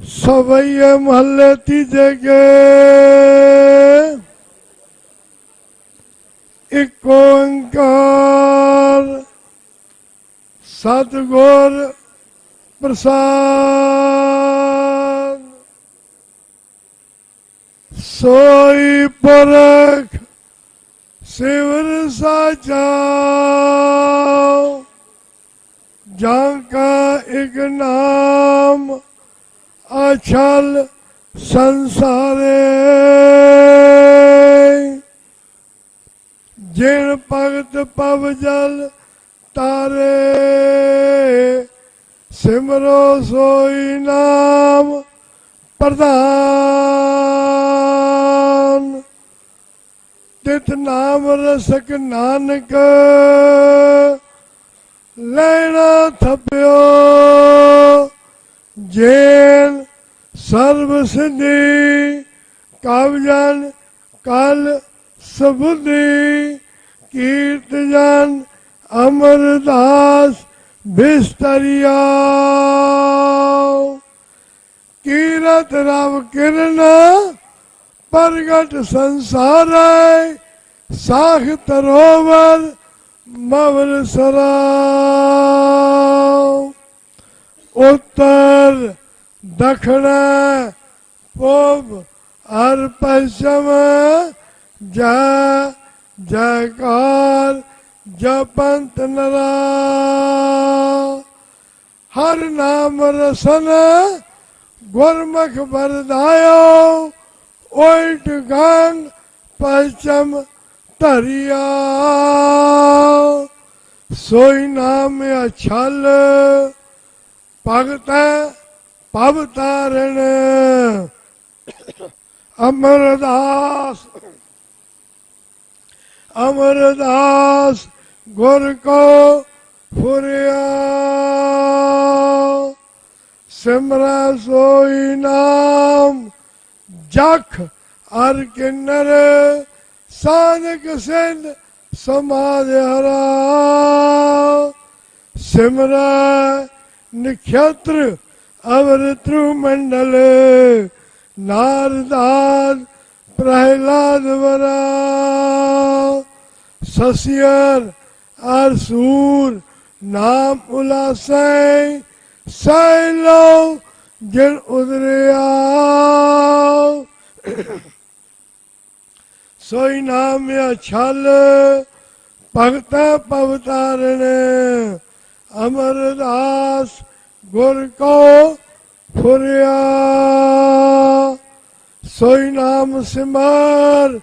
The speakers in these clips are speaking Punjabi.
सवैये महल्ले की जगह। एक ओंकार सतगुर प्रसाद। सोई परख, शिवर साचा जाका एक नाम अचल संसारे। जिन भगत पव जल तारे, सिमरो सोई नाम प्रधान तित नाम रसक नानक लेना थप्यो। ਜੇਨ ਸਰਬ ਸਿੱਧੀ, ਕਾਵਜਨ, ਕਲ, ਸਬੁਧੀ, ਕੀਰਤਜਨ, ਅਮਰਦਾਸ, ਬਿਸਤਰੀਆ। ਕੀਰਤ ਰਵ ਕਿਰਨ, ਪ੍ਰਗਟ ਸੰਸਾਰੈ ਸਾਖ ਤਰੋਵਰ ਮਵਲ ਸਰਾ। उत्तर दक्षिण पूर्व और पश्चिम जय जयकार जपंत नरा हर नाम रसन गुरमुख वरदायो उल्ट गंग पश्चिम धरिया सोई नाम अछल ਭਗਤ ਪਵ ਤਾਰਣ ਅਮਰਦਾਸ ਅਮਰਦਾਸ, ਗੁਰ ਕੋ ਫੁਰਿਆ। ਸਿਮਰਾ ਸੋਈ ਨਾਮ, ਜਖ ਅਰ ਕਿੰਨਰ। ਸਾਨਕ ਸਿੰਧ ਸਮਾਦ ਹਰਾ। ਸਿਮਰਾ ਨਖਤਰ ਅਵਰ ਤ੍ਰੂ ਮੰਡਲ ਨਾਰਦਾਦ ਪ੍ਰਹਿਲਾਦ ਵਰਾ, ਸਸਿਅਰ ਅਰ ਸੂਰ ਨਾਮ ਉਲਾਸੈ ਸੈਲੋ ਜਿਨ ਉਦਰਿਆ। ਸੋਈ ਨਾਮ ਅਛਲ ਭਗਤਾ ਪਵਤਾਰਣ ਅਮਰਦਾਸ ਗੁਰ ਕੋ ਫੁਰਿਆ। ਸੋਈ ਨਾਮ ਸਿਮਰ,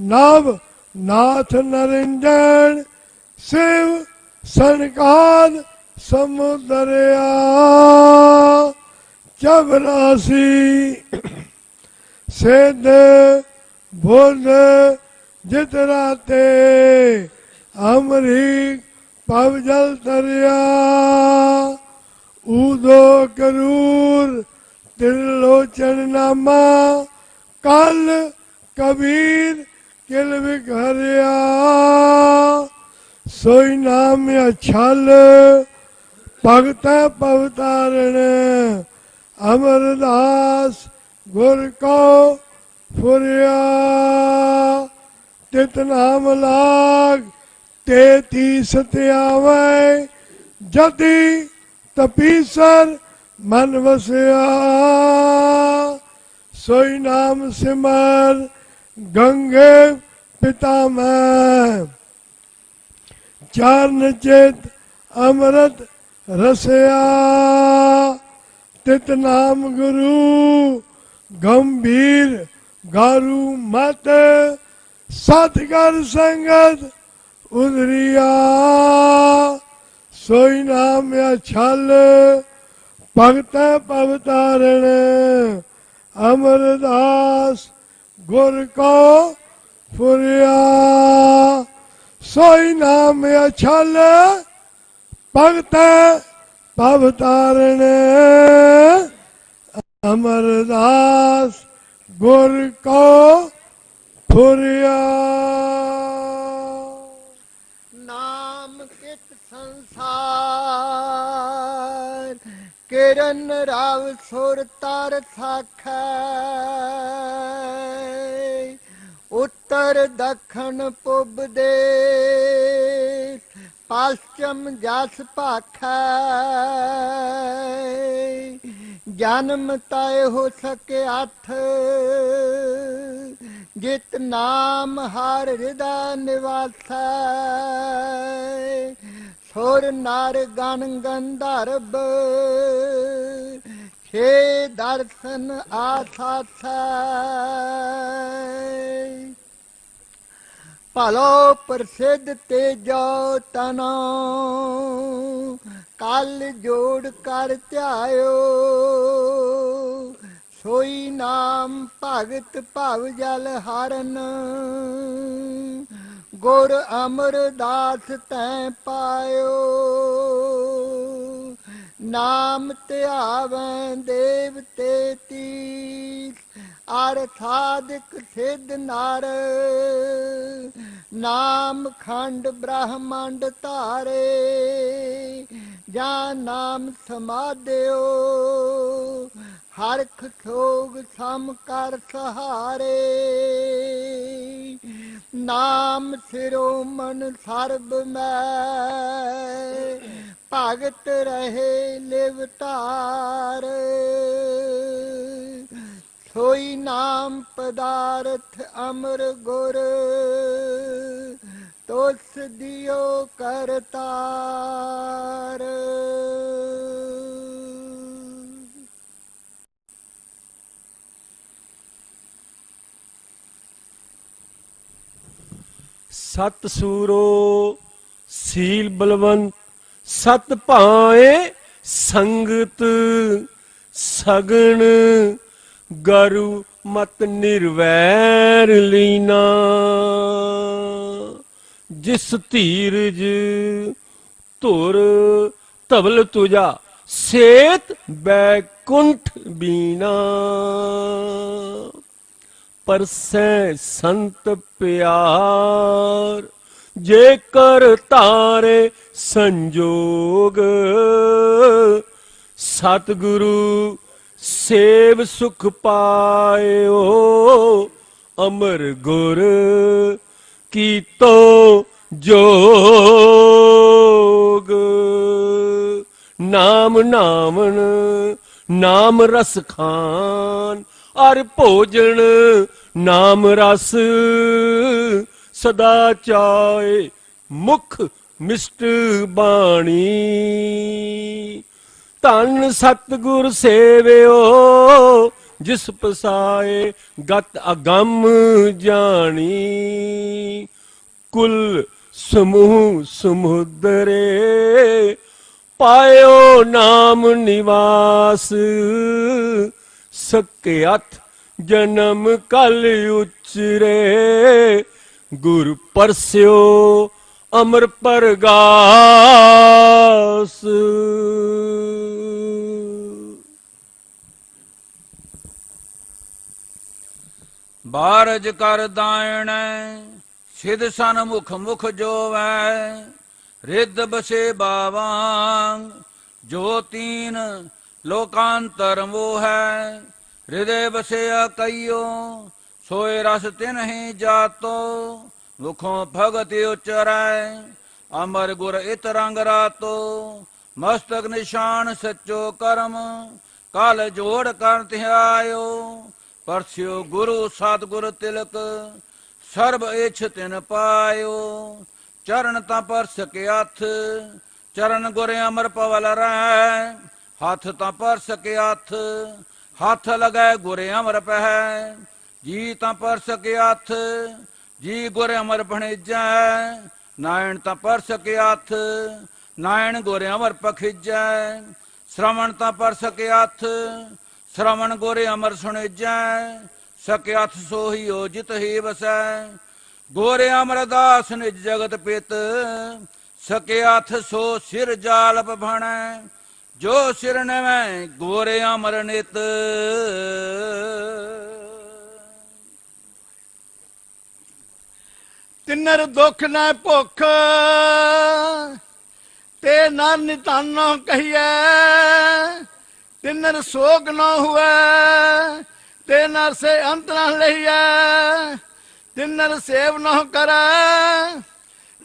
ਨਵ ਨਾਥ ਨਰਿੰਦਨ ਸਿਵ ਸੰਕਾਦ ਸਮੁਦਰਿਆ। ਚਬਰਾਸੀ ਸਿੱਧ ਬੁੱਧ ਜਿਤਰਾਤੇ ਅਮਰੀਕ ਪਵ ਜਲ ਤਰਿਆ ਊਦੋ ਕਰੂਰ ਤਿਰਲੋਚਨ ਨਾਮਾ, ਕਲ ਕਬੀਰ ਕਿਲ ਵਿਖਰਿਆ ਸੋਈ ਨਾਮ ਅਛਲ ਭਗਤ ਪਵਤਾਰਣ ਅਮਰਦਾਸ ਗੁਰ ਕੋ ਫੁਰਿਆ। ਤਿਤ ਨਾਮ ਲਾਗ ਤੇਤੀ ਸਤਿਆਵੈ ਜਤੀ ਤਪੀਸਰ ਮਨ ਵਸਿਆ। ਸੋਈ ਨਾਮ ਸਿਮਰ ਗੰਗੇ ਪਿਤਾ ਮੈਂ। ਚਰਨ ਚੇਤ ਅੰਮ੍ਰਿਤ ਰਸਿਆ। ਤਿਤ ਨਾਮ ਗੁਰੂ ਗੰਭੀਰ ਗਾਰੂ ਮਤ, ਸਤਿਗੁਰ ਸੰਗਤ ਉਦਰੀਆ ਸੋਈ ਨਾਮ ਅਛਲ ਭਗਤ ਪਵਤਾਰਣ ਅਮਰਦਾਸ ਗੁਰ ਕੋ ਫੁਰਿਆ। ਸੋਈ ਨਾਮ ਅਛਲ ਭਗਤ ਪਵਤਾਰਣ ਅਮਰਦਾਸ ਗੁਰ ਕੋ ਫੁਰਿਆ। ਕਿਰਨ ਰਾਵ ਸੁਰ ਤਰ ਸਾਖੈ। ਉੱਤਰ ਦੱਖਣ ਪੁਬ ਦੇ ਪશ્ਚਮ ਜਸ ਭਾਖੈ। ਜਨਮ ਤੈ ਹੋ ਸਕੇ ਅਠ, ਜਿਤ ਨਾਮ ਹਰ ਹਿਰਦਾ ਨਿਵਾਸੈ। ਸੁਰ ਨਰ ਗਨ ਗੰਧਰਬ ਛੇ ਦਰਸ਼ਨ ਆਸਾਥੈ ਭਲੋ ਪ੍ਰਸਿੱਧ ਤੇਜੋ ਤਨੋ, ਕਲ ਜੋੜ ਕਰ ਧਿਆਇਓ। ਸੋਈ ਨਾਮ ਭਗਤ ਭਵ ਜਲ ਹਰਨ ਗੁਰ ਅਮਰਦਾਸ ਤੈ ਪਾਇਓ। ਨਾਮ ਧਿਆਵੈ ਦੇਵ ਤੇ ਤੀਸ, ਅਰ ਸਾਧਕ ਸਿਧ ਨਰ। ਨਾਮ ਖੰਡ ਬ੍ਰਹਮੰਡ ਧਾਰੇ, ਜਾਂ ਨਾਮ ਸਮਾਦਿਓ ਹਰਖ ਠੋਗ ਸਮ ਕਰ ਸਹਾਰੇ। ਨਾਮ ਸਿਰੋ ਮਨ ਸਰਬ ਮੈਂ। ਭਗਤ ਰਹੇ ਲਿਵਤਾਰ ਸੋਈ ਨਾਮ ਪਦਾਰਥ ਅਮਰ ਗੁਰ। ਤੋਸ ਦਿਓ ਕਰਤਾਰ। ਸਤ ਸੂਰੋ, ਸੀਲ ਬਲਵੰਤ, ਸਤ ਭਾਏ ਸੰਗਤ, ਸਗਣ ਗਰੂ ਮਤ ਨਿਰਵੈਰ ਲੀਨਾ। ਜਿਸ ਧੀਰਜ ਧੁਰ ਧਵਲ ਤੁਜਾ, ਸੇਤ ਬੈਕੁੰਠ ਬੀਨਾ। ਪਰਸੈ ਸੰਤ ਪਿਆਰ, ਜੇਕਰ ਤਾਰੇ ਸੰਜੋਗ, ਸਤਿਗੁਰੂ ਸੇਵ ਸੁਖ ਪਾਇਓ, ਅਮਰ ਗੁਰ ਕੀਤੋ ਜੋਗ। ਨਾਮ ਨਾਮਨ ਨਾਮ ਰਸ ਖਾਨ ਅਰ ਭੋਜਨ ਨਾਮ ਰਸ ਸਦਾ ਚਾਏ ਮੁਖ ਮਿਸ਼ਟ ਬਾਣੀ। ਧੰਨ ਸਤਿਗੁਰ ਸੇਵਿਓ, ਜਿਸ ਪਸਾਏ ਗਤ ਅਗੰਮ ਜਾਣੀ। ਕੁਲ ਸਮੂਹ ਸਮੁੰਦਰੇ ਪਾਇਓ ਨਾਮ ਨਿਵਾਸ। ਸਕਿਆਤ ਜਨਮ ਕਲ ਉਚਰੇ। ਗੁਰ ਪਰਸਿਓ ਅਮਰ ਪਰਗਾਸ। ਬਾਰਜ ਕਰ ਦਾਇਣ, ਸਿਧ ਸਨ ਮੁਖ ਮੁਖ ਜੋਵੈ। ਰਿੱਧ ਬਸੇ ਬਾਵਾਂ, ਜੋ ਤੀਨ ਲੋਕਾਂਤਰ ਮੋਹ। ਹੈ ਹਿਰਦੇ ਬਸਿਆ ਕਈਓ, ਸੋਏ ਰਸ ਤਿਨਹਿ ਜਾਤੋ, ਮੁਖੋਂ ਭਗਤ ਉਚਰੈ, ਅਮਰ ਗੁਰ ਇਤ ਰੰਗ ਰਾਤੋ, ਮਸਤਕ ਨਿਸ਼ਾਨ ਸੱਚੋ ਕਰਮ, ਕਾਲ ਜੋੜ ਕਰ ਧਿਆਇਓ ਪਰਸਿਓ ਗੁਰੂ ਸਤਿਗੁਰ ਤਿਲਕ, ਸਰਬ ਇਛ ਤਿਨ ਪਾਇਓ, ਚਰਨ ਤਾਂ ਪਰਸ ਕੇ ਹੱਥ ਚਰਨ ਗੁਰ ਅਮਰ ਪਵਲ ਰਹਿ ਹੱਥ ਤਾਂ ਪਰਸ ਕੇ ਹੱਥ ਹੱਥ ਲਗੈ ਗੁਰ ਅਮਰ ਪਹਿ, ਜੀ ਤਾਂ ਪਰਸ ਕੇ ਹੱਥ, ਜੀ ਗੁਰ ਅਮਰ ਭਣੇਜੈ ਨਾਇਣ ਤਾਂ ਪਰਸ ਕੇ ਹੱਥ, ਨਾਇਣ ਗੁਰ ਅਮਰ ਪਖਿਜੈ। ਸ਼ਰਵਣ ਤਾਂ ਪਰਸ ਕੇ ਹੱਥ, ਸ਼ਰਵਣ ਗੁਰ ਅਮਰ ਸੁਣੇਜੈ। ਸਕੇ ਹੱਥ ਸੋਹੀ ਜਿਤ ਹੀ ਵਸੈ। ਗੋਰੇ ਅਮਰਦਾਸ ਨਿਜ ਜਗਤ ਪਿਤ, ਸਕੇ ਹੱਥ ਸੋ ਸਿਰ ਜਾਲਪ ਭਣੈ। ਜੋ ਸਿਰ ਨਵੈ ਗੋਰੇ ਤਿੰਨਰ ਦੁੱਖ ਨਾ ਭੁੱਖ, ਤੇ ਨਰ ਨਿਤਾਨੋ ਕਹੀਐ। ਤਿੰਨਰ ਸੋਗ ਨਾ ਹੁਐ, ਤੇ ਨਰ ਸੇ ਅੰਤ ਨਾ ਲਈਐ। ਤਿੰਨਰ ਸੇਵ ਨਾ ਕਰੈ,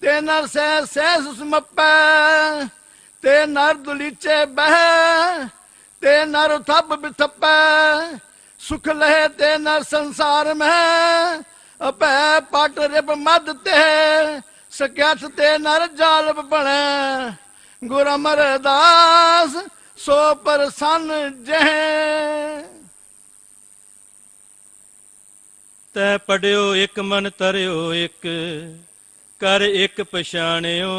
ਤੇ ਨਰ ਸੇ ਸਹਿ ਸਮਪੈ ਤੇ ਨਰ ਦੁਲੀਚੇ ਬਹਿ, ਤੇ ਨਰ ਥੱਬ ਬਿਥਪੈ, ਸੁਖ ਲਹਿ ਤੇ ਨਰ ਸੰਸਾਰ ਮਹਿ, ਅਪੈ ਪਟ ਰਿਬ ਮਦ ਤੇ ਸਕਿਆਥ ਤੇ ਨਰ ਜਾਲਬ ਬਣੈ। ਗੁਰ ਅਮਰਦਾਸ, ਸੋ ਪਰਸਨ ਜਹ। ਤੈ ਪੜਿਓ ਇੱਕ ਮਨ ਤਰਿਓ ਇੱਕ, ਕਰ ਇੱਕ ਪਛਾਣਿਓ।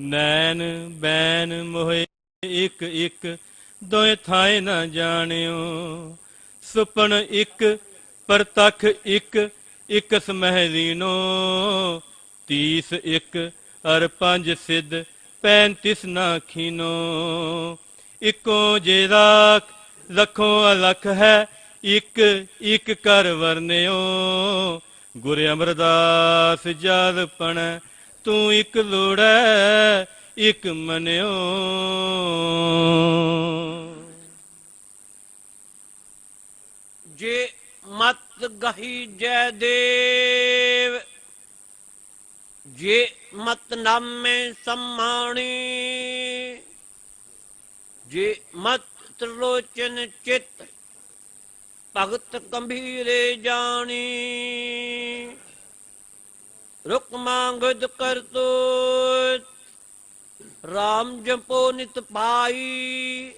ਨੈਣ ਬੈਨ ਮੋਹਿ ਇੱਕ ਇੱਕ, ਦੋਏ ਥਾਏ ਨਾ ਜਾਣਿਓ। ਸੁਪਨ ਇੱਕ, ਪਰਤਖ ਇੱਕ, ਇਕ ਸਮਹਿਲੀਨੋ ਤੀਸ ਇੱਕ, ਅਰ ਪੰਜ ਸਿੱਧ, ਪੈਂਤਿਸ ਨਾ ਖੀਨੋ। ਇੱਕੋ ਜੇ ਰਾਖ, ਲਖੋ ਅਲਖ ਹੈ, ਇਕ ਇਕ ਕਰ ਵਰਨਿਓ ਗੁਰ ਅਮਰਦਾਸ ਜਲਪਣ ਤੂੰ ਇਕ ਲੋੜੈ ਇਕ ਮਨਿਓ। ਜੇ ਮਤ ਗਹੀ ਜੈ ਦੇਵ, ਜੇ ਮਤ ਨਾਮੇ ਸਮਾਣੀ, ਜੇ ਮਤ ਤ੍ਰਿਲੋਚਨ ਚਿਤ ਭਗਤ ਗੰਭੀਰੇ ਜਾਣੀ ਰੁਕ ਮੰਗਦ ਕਰਤੋ ਰਾਮ ਜਪੋ ਨਿਤ ਪਾਈ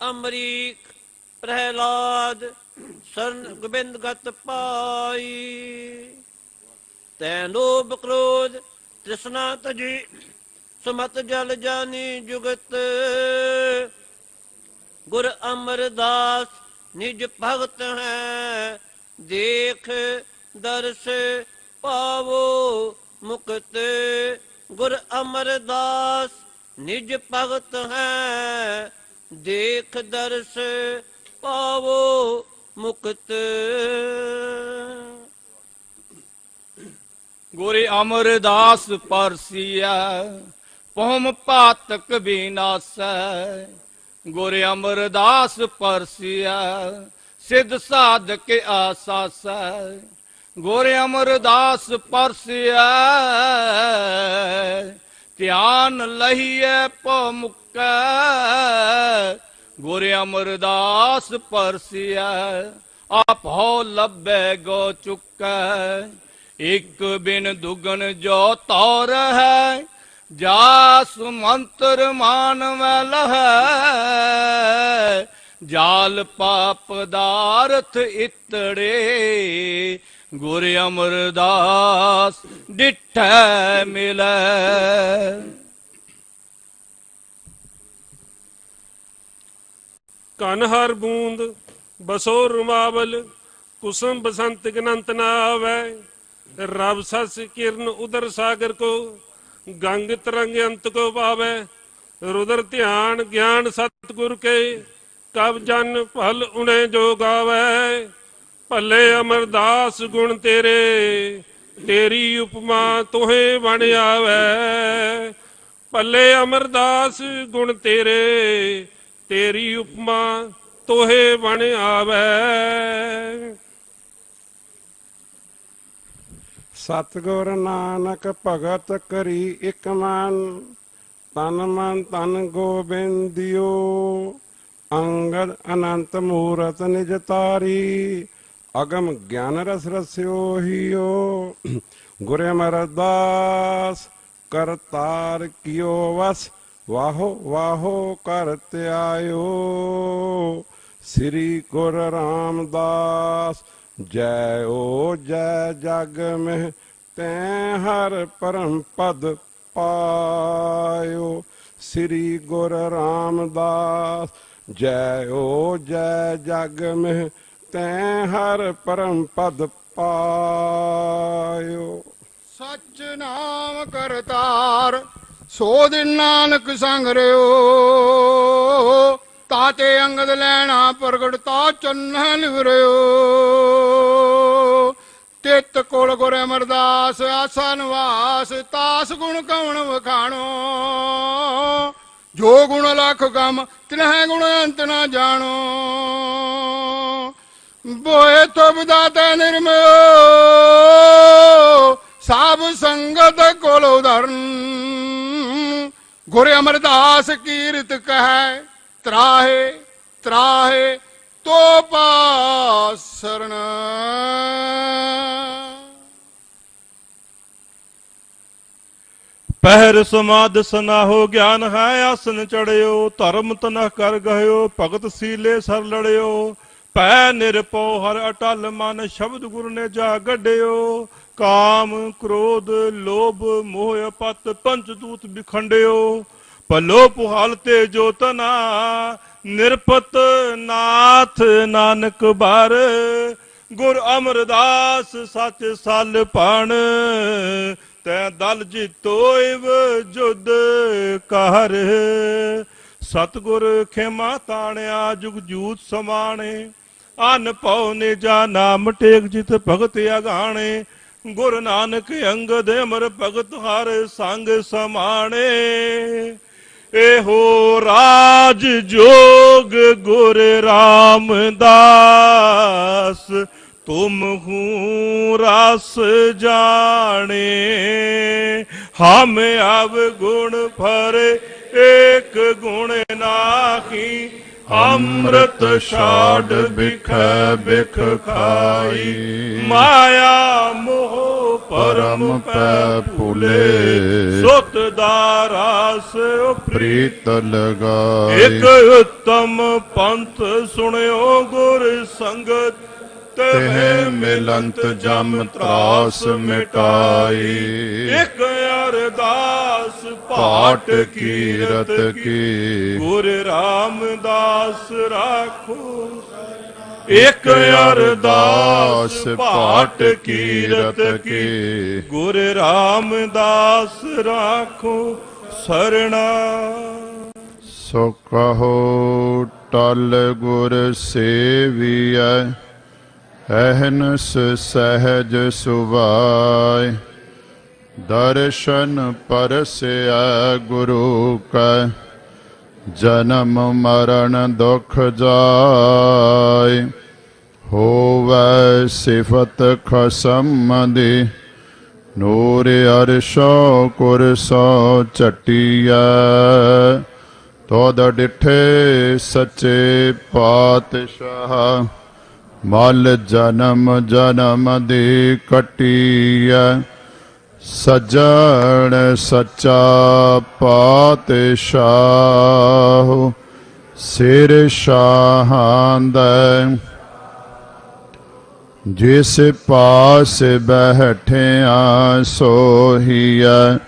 ਅਮਰੀਕ ਪ੍ਰਹਿਲਾਦ, ਸਰਨ ਗੋਬਿੰਦ ਗਤ ਪਾਈ। ਤੈ ਲੋਭ ਤ੍ਰਿਸ਼ਨਾ ਤਜੀ, ਸੁਮਤ ਜਲ ਜਾਨੀ ਜੁਗਤ। ਗੁਰ ਅਮਰਦਾਸ ਨਿਜ ਭਗਤ ਹੈ, ਦੇਖ ਦਰਸ ਪਾਵੋ ਮੁਕਤ ਗੁਰ ਅਮਰਦਾਸ, ਨਿਜ ਭਗਤ ਹੈ। ਦੇਖ ਦਰਸ ਪਾਵੋ ਮੁਕਤ। ਗੁਰੇ ਅਮਰਦਾਸ ਪਰਸੀਆ ਪਹਮ ਪਾਤਕ ਬਿਨਾਸੈ। ਗੁਰੇ ਅਮਰਦਾਸ ਪਰਸੀਆ ਸਿਧ ਸਾਧਕ ਆਸਾਸੈ। ਗੁਰ ਅਮਰਦਾਸ ਪਰਸੀਆ ਧਿਆਨ ਲਹੀਐ ਪਉ ਮੁਕੈ। ਗੁਰ ਅਮਰਦਾਸ ਪਰਸੀਆ ਆਪ ਹੋ ਲੱਭੈ ਗੋ ਚੁੱਕੈ। ਇਕ ਬਿਨ ਦੁਗਨ ਜੋ ਤੌਰ ਹੈ ਜਾ ਸੁਮੰਤਰ ਮਾਨਵ ਲਹੈ। ਜਾਲ ਪਾਪ ਦਾਰਥ ਇਤੜੇ ਗੁਰ ਅਮਰਦਾਸ ਡਿਠੈ ਮਿਲੈ। ਕਨ ਹਰ ਬੂੰਦ ਬਸੋ ਰੁਮਾਵਲ, ਕੁਸਮ ਬਸੰਤ ਗਨੰਤ ਨਾ ਆਵੈ। ਰਬ ਸਸ ਕਿਰਨ ਉਦਰ ਸਾਗਰ ਕੋ, ਗੰਗ ਤਰੰਗ ਅੰਤ ਕੋ ਪਾਵੈ। ਰੁਦਰ ਧਿਆਨ ਗਿਆਨ ਸਤਿਗੁਰ ਕੇ, ਕਬ ਜਨ ਭਲ ਉਨੇ ਜੋ ਗਾਵੈ। ਭੱਲੇ ਅਮਰਦਾਸ ਗੁਣ ਤੇਰੇ, ਤੇਰੀ ਉਪਮਾ ਤੋਹੇ ਬਣ ਆਵੈ। ਭੱਲੇ ਅਮਰਦਾਸ ਗੁਣ ਤੇਰੇ, ਤੇਰੀ ਉਪਮਾ ਤੋਹੇ ਬਣ ਆਵੈ। ਸਤਿਗੁਰ ਨਾਨਕ ਭਗਤ ਕਰੀ ਇਕ ਮਨ, ਤਨ ਮਨ ਤਨ ਗੋਬਿੰਦਿਓ। ਅੰਗਦ ਅਨੰਤ ਮੂਰਤ ਨਿਜ ਤਾਰੀ ਅਗਮ ਗਿਆਨ ਰਸ ਰਸਿਓ ਹੀਓ। ਗੁਰ ਅਮਰਦਾਸ ਕਰਤਾਰ ਕੀਓ ਵਸ, ਵਾਹੋ ਵਾਹੋ ਕਰਤ ਆਇਓ ਸ੍ਰੀ ਗੁਰ ਰਾਮਦਾਸ, ਜੈ ਓ ਜੈ ਜਗ ਮਹਿ, ਤੈ ਹਰ ਪਰਮ ਪਦ ਪਾਇਓ। ਸ੍ਰੀ ਗੁਰ ਰਾਮਦਾਸ, ਜੈ ਓ ਜੈ ਜਗ ਮਹਿ ਤੈ ਹਰ ਪਰਮ ਪਦ ਪਾਇਓ। ਸਚ ਨਾਮ ਕਰਤਾਰ, ਸੋ ਦਿਨ ਨਾਨਕ ਸੰਗ ਰਿਓ ਤਾਤੇ ਅੰਗਦ ਲੈਣਾ ਪ੍ਰਗਟਤਾ ਤਾ ਚੰਨਹ ਲਿਵਰਿਓ ਤਿਤ ਕੋਲ ਗੁਰ ਅਮਰਦਾਸ, ਆਸਾ ਨਿਵਾਸ, ਤਾਸ ਗੁਣ ਕਵਣ ਵਖਾਣੋ। ਜੋ ਗੁਣ ਲਖ ਗਮ, ਤਿਨਹਿ ਗੁਣ ਅੰਤ ਨਾ ਜਾਣੋ। ਬੋਏ ਤੋ ਬਦਾਤਾ ਨਿਰਮਯੋ ਸਾਬ ਸੰਗਤ ਕੋਲ ਉਧਰਨ। ਗੁਰ ਅਮਰਦਾਸ ਕੀਰਤ ਕਹੈ, ਤਰਾਹੇ ਤਰਾਹੇ ਤੋ ਪਾਸਰਣ ਪਹਿਰ ਸਮਾਦ ਸਨਾਹੋ ਗਿਆਨ ਹੈ, ਆਸਨ ਚੜਿਓ, ਧਰਮ ਤਨਹ ਕਰ ਗਇਓ ਭਗਤ ਸੀਲੇ ਸਰ ਲੜਿਓ। ਪੈ ਨਿਰਪਉ ਹਰ ਅਟਲ ਮਨ, ਸ਼ਬਦ ਗੁਰ ਨੇ ਜਾ ਗੱਡਿਓ। ਕਾਮ, ਕ੍ਰੋਧ, ਲੋਭ, ਮੋਹ ਅਪਤ ਪੰਚ ਦੂਤ ਵਿਖੰਡਿਓ। ਭਲੋ ਪੁਹਾਲ ਤੇ ਜੋਤਨਾ ਨਿਰਪਤ ਨਾਥ ਨਾਨਕ ਬਾਰ। ਗੁਰ ਅਮਰਦਾਸ ਸੱਚ ਸਲ ਪਣ, ਤੈ ਦਲ ਜਿਤੋਇਵ ਜੁਦ ਕਰ ਸਤਗੁਰ ਖੇਮਾ ਤਾਣਿਆ, ਜੁਗ ਜੂਤ ਸਮਾਣੇ। ਅਨ ਪਉ ਨੇ ਜਾ ਨਾਮ ਟੇਕ ਜਿਤ ਭਗਤ ਅਗਾਣੇ। ਗੁਰ ਨਾਨਕ ਅੰਗਦ ਅਮਰ ਭਗਤ ਹਰ ਸੰਗ ਸਮਾਣੇ। ਇਹੋ ਰਾਜ ਜੋਗ ਗੁਰ ਰਾਮਦਾਸ, ਤੁਮ ਹੂੰ ਰਸ ਜਾਣੇ। ਹਮ ਅਵ ਗੁਣ ਭਰੇ ਏਕ ਗੁਣ ਨਾਹੀ ਅੰਮ੍ਰਿਤ ਛਾੜ ਬਿਖੈ ਬਿਖ ਖਾਈ। ਮਾਇਆ ਮੋਹ ਪਰਮ ਪੈ ਭੁਲੇ। ਸੁਤ ਦਾ ਰਸ ਪ੍ਰੀਤ ਲਗਾਏ ਇਕ ਉਤਮ ਪੰਥ ਸੁਣਿਓ ਗੁਰ ਸੰਗਤ। ਤਹਿ ਮਿਲੰਤ ਜਮ ਤਰਾਸ ਮਿਟਾਈ। ਇਕ ਅਰਦਾਸ ਪਾਟ ਕੀਰਤ ਕੀ। ਗੁਰ ਰਾਮਦਾਸ ਰਾਖੋ। ਇਕ ਅਰਦਾਸ ਪਾਟ ਕੀਰਤ ਕੀ। ਗੁਰ ਰਾਮਦਾਸ ਰਾਖੋ ਸਰਣਾ। ਸੋ ਕਹੋ ਟਲ ਗੁਰ ਸੇਵੀਐ। ਅਹਨਸ ਸਹਿਜ ਸੁਭਾਇ ਦਰਸ਼ਨ ਪਰਸਿਆ ਗੁਰੂ ਕੈ, ਜਨਮ ਮਰਨ ਦੁਖ ਜਾਇ, ਹੋਵੈ ਸਿਫਤ ਖਸਮ ਦੀ ਨੂਰ ਅਰਸ਼ੋ ਕੁਰਸੋ ਚਟਿਐ ਤੋਦ ਡਿਠੇ ਸੱਚੇ ਪਾਤਸ਼ਾਹ। ਮਲ ਜਨਮ ਜਨਮ ਦੀ ਕਟਿਐ, ਸਜਣ ਸੱਚਾ ਪਾਤਸ਼ਾਹ, ਸਿਰ ਸ਼ਾਹਾਂ ਦਾ। ਜਿਸ ਪਾਸ ਬੈਠਿਆ ਸੋਹੀਐ,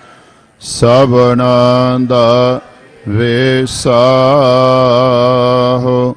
ਸਭਨਾ ਦਾ ਵੇਸਾਹੋ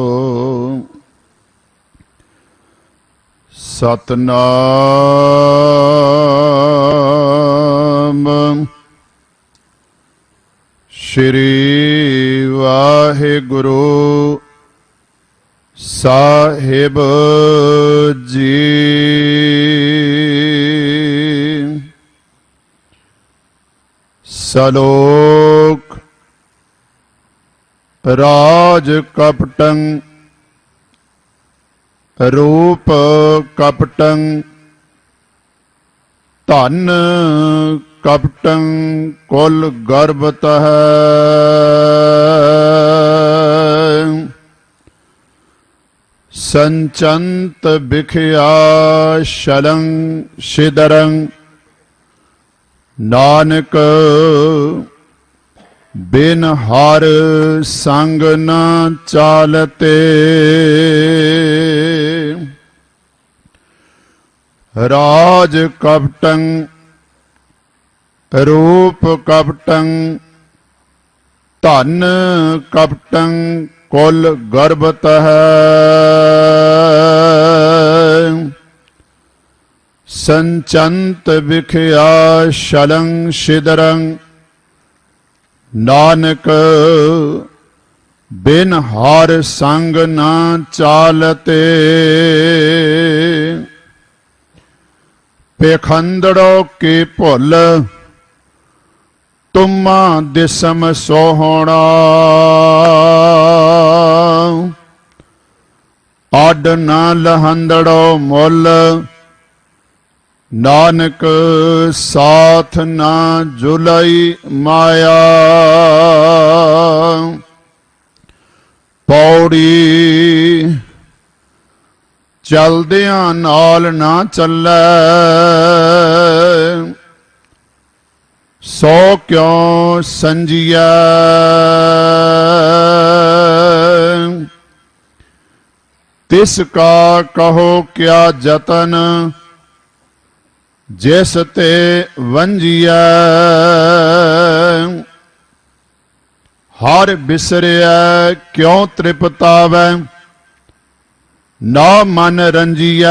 ਸਤਨਾਮ। ਸ਼੍ਰੀ ਵਾਹਿਗੁਰੂ ਸਾਹਿਬ ਜੀ। ਸਲੋਕ ਰਾਜ ਕਪਟੰ ਰੂਪ ਕਪਟੰ ਧਨ ਕਪਟੰ ਕੁਲ ਗਰਭਤ ਹੈ ਸੰਚੰਤ ਬਿਖਿਆ ਸ਼ਲੰ ਸ਼ਿਦਰੰ। ਨਾਨਕ ਬਿਨ ਹਰ ਸੰਗ ਨ ਚਾਲਤੇ। ਰਾਜ ਕਪਟੰ, ਰੂਪ ਕਪਟੰ, ਧਨ ਕਪਟੰ, ਕੁਲ ਗਰਭਤ ਹੈ ਸੰਚੰਤ ਵਿਖਿਆ ਸ਼ਲੰ ਸ਼ਿਦਰੰ, ਨਾਨਕ ਬਿਨ ਹਰ ਸੰਗ ਨਾ ਚਾਲਤੇ। ਪੇਖੰਦੜੋ ਕੀ ਭੁੱਲ? ਤੁਮਾ ਦਿਸਮ ਸੋਹਣਾ। ਆਡ ਨਾ ਲਹੰਦੜੋ ਮੁੱਲ। ਨਾਨਕ ਸਾਥ ਨਾ ਜੁਲਈ ਮਾਇਆ। ਪੌੜੀ ਚਲਦਿਆਂ ਨਾਲ ਨਾ ਚੱਲੈ। ਸੋ ਕਿਉ ਸੰਜੀਐ? ਤਿਸ ਕਾ ਕਹੋ ਕਿਆ ਜਤਨ, ਜਿਸ ਤੇ ਵੰਜੀਐ। ਹਰ ਬਿਸਰਿਆ ਕਿਉ ਤ੍ਰਿਪਤਾਵੈ? ਨਾ ਮਨ ਰੰਜੀਐ।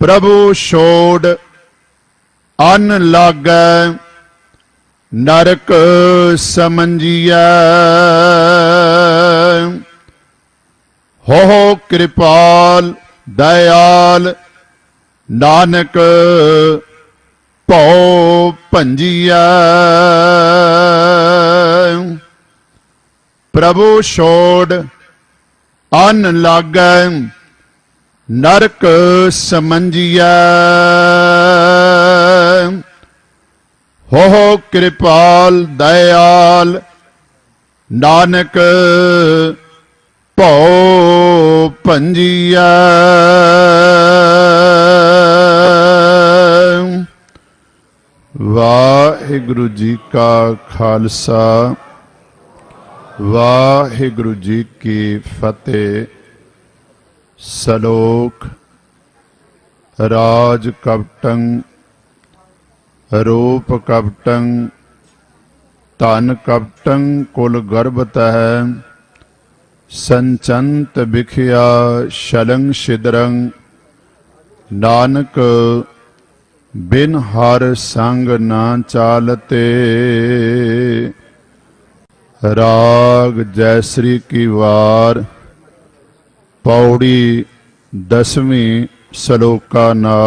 ਪ੍ਰਭੂ ਛੋੜ ਅਨ ਲਾਗੈ, ਨਰਕ ਸਮੰਜੀਐ। ਹੋ ਹੋ ਕਿਰਪਾਲ, ਦਇਆਲ, ਨਾਨਕ ਭਉ ਭੰਜੀਐ। ਪ੍ਰਭੂ ਛੋੜ, ਅਨ ਲਾਗੈ, ਨਰਕ ਸਮੰਜੀਐ। ਹੋ ਹੋ ਕਿਰਪਾਲ, ਦਇਆਲ, ਨਾਨਕ ਭਉ ਭੰਜੀਐ ਵਾਹਿਗੁਰੂ ਜੀ ਕਾ ਖਾਲਸਾ। ਵਾਹਿਗੁਰੂ ਜੀ ਕੀ ਫਤਿਹ। ਸਲੋਕ ਰਾਜ ਕਪਟੰ ਰੂਪ ਕਪਟੰ ਧਨ ਕਪਟੰ ਕੁਲ ਗਰਭਤ ਹੈ ਸੰਚੰਤ ਵਿਖਿਆ ਸ਼ਲੰ ਸ਼ਿਦਰੰ ਨਾਨਕ ਬਿਨ ਹਰ ਸੰਗ ਨਾ ਚਾਲਤੇ। ਰਾਗ ਜੈਸਰੀ ਕੀ ਵਾਰ ਪੌੜੀ ਦਸਵੀਂ ਸ਼ਲੋਕਾ ਨਾਲ।